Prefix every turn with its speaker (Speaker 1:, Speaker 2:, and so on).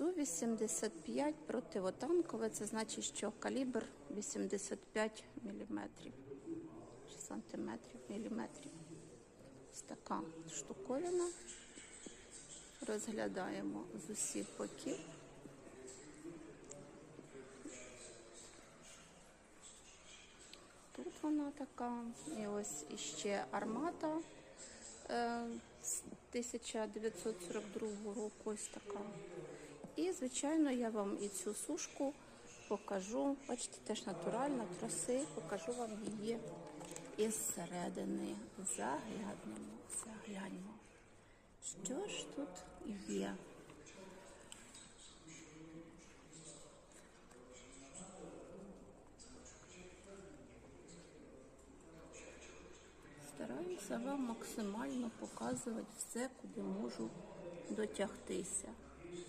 Speaker 1: СУ-85 противотанкове, це значить, що калібр 85 мм чи сантиметрів, міліметрів. Ось така штуковина. Розглядаємо з усіх боків. Тут вона така. І ось іще армата е, з 1942 року. Ось така. І, звичайно, я вам і цю сушку покажу. Бачите, теж натуральна, троси. Покажу вам її із середини. Заглянемо, загляньмо. Що ж тут є? Стараюся вам максимально показувати все, куди можу дотягтися.